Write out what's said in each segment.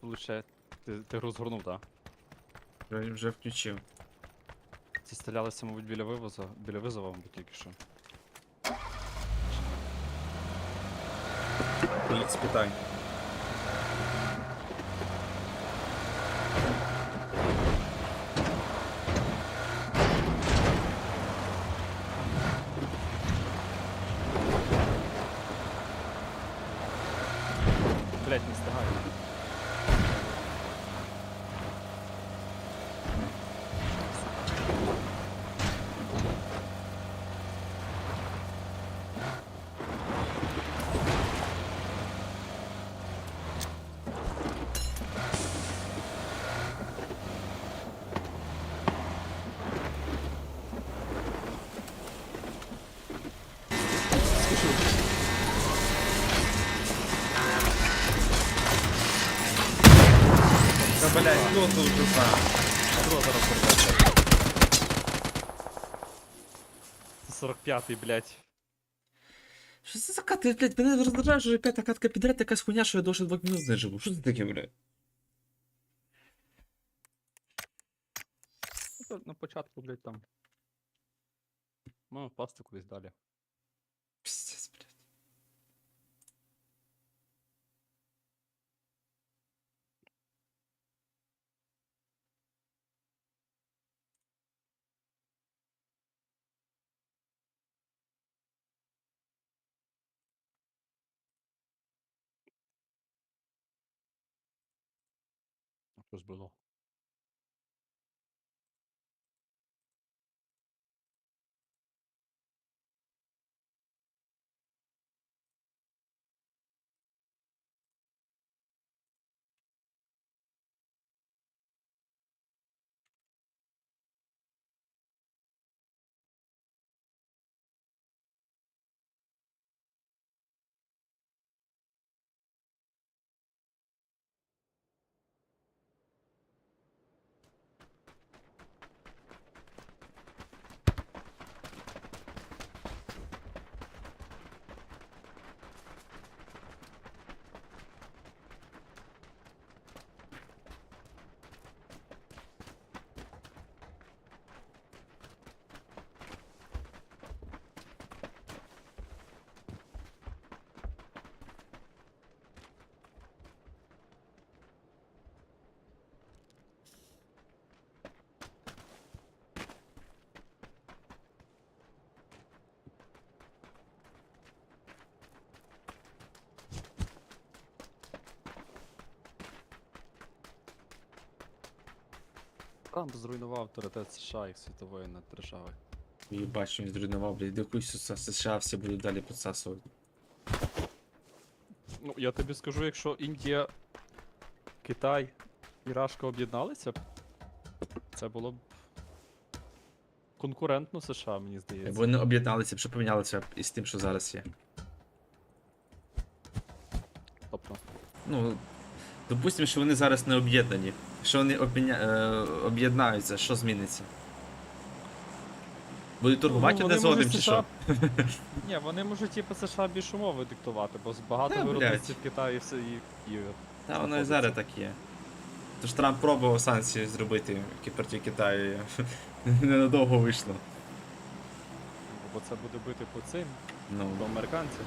получає. Ти, ти розгорнув, так? Вже, вже включив. Ці стрілялися, мабуть, біля вивозу, біля визова, мабуть, тільки що. Політ спитай. Та блядь, ну тут вже сам. Що зараз порветься? Це 45-й, блять. Що це за кати, блядь, мене роздражає, що вже п'ята катка підряд, якась хуйня, що я довше два минут зниживу. Що це таке, блядь? На початку, блять, там. Маю впасти кудись далі. Bruno. Трамп зруйнував авторитет США як світової держави. І бачу, він зруйнував, блядь, до якусь США всі будуть далі підсасувати. Ну, я тобі скажу, якщо Індія, Китай і Рашка об'єдналися, б, це було б конкурентно США, мені здається. Якби вони об'єдналися, б що помінялося б із тим, що зараз є. Тобто, Ну, допустимо, що вони зараз не об'єднані. Якщо вони е, об'єднаються, що зміниться? Будуть торгувати Ну, одне з одним чи США що? ні, вони можуть типу США більш умови диктувати, бо багато виробництв в Китаї все і, і Та воно і зараз так є. Тож Трамп пробував санкції зробити які проти Китаю. Ненадовго вийшло. бо це буде бити по цим, по Ну, американцям.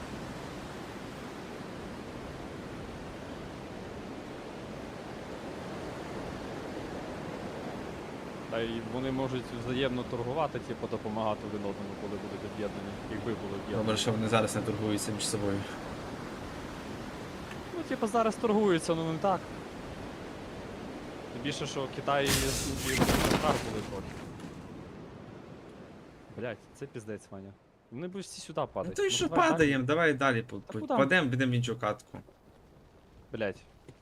Та й вони можуть взаємно торгувати, типу, допомагати один одному, коли будуть об'єднані, якби були об'єднані. добре, що вони зараз не торгуються між собою. Ну, типу, зараз торгуються, ну не так. Тим Більше, що Китай і Індія так були трохи. Блять, це піздець, Ваня. Вони будуть всі сюди Ну падати. то й що давай падаємо, давай далі. по- по- куди? Падемо, підемо в іншу катку. Блять,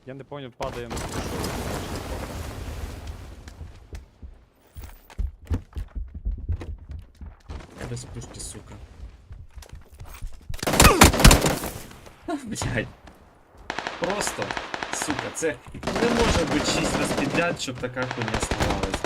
я не понял, падаємо. Без пушки, сука. Блять. Просто, сука, це не може бути 6 раз підряд, щоб така хуйня ставалась.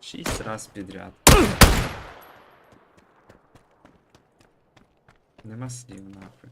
Шість раз підряд. Нема слів нахуй.